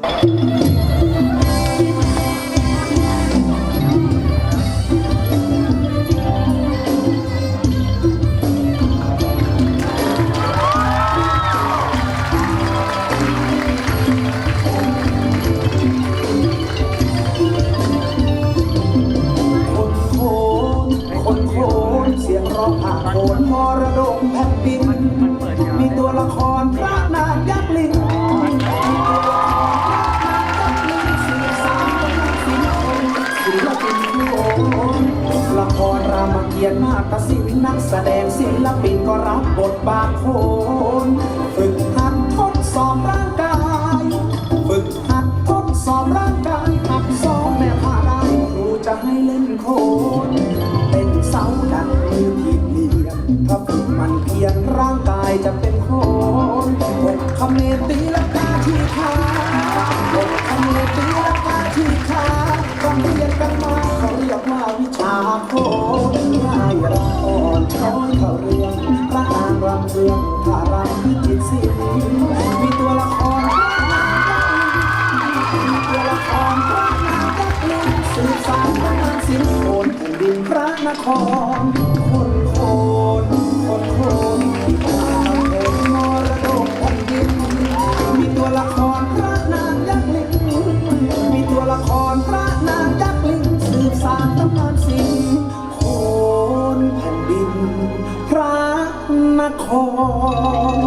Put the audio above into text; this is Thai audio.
คนโคนคนโคนเสียงร้องผ่าโคนมรดกแผ่นดิน มีตัวละครพระ กียรติ์นาฏศิลป์นักแสดงศิลปินก็รับบทบาทโคนฝึกหัดทดสอบร่างกาย ฝึกหัดทดสอบร่างกายหัดซ้อมแม่ผ้าได้ครูจะให้เล่นโคนเป็นเสาดักมือผิดเพียงถ้าฝึกมันเพียรร่างกายจะเป็นโคนหกคำเนตีและกาที่ขาหกคำเนตีและกาที่ขาต้องเรียนกันมาเขาเรียกว่าวิชาโคน เขาเรียงพระนางรำเรืองพระรำพิจิตรศิลป์มีตัวละครมีตัวละครพระนางยักษ์ลิงสื่อสารพระนางสิงโคนแผ่นดินพระนคร มาขอ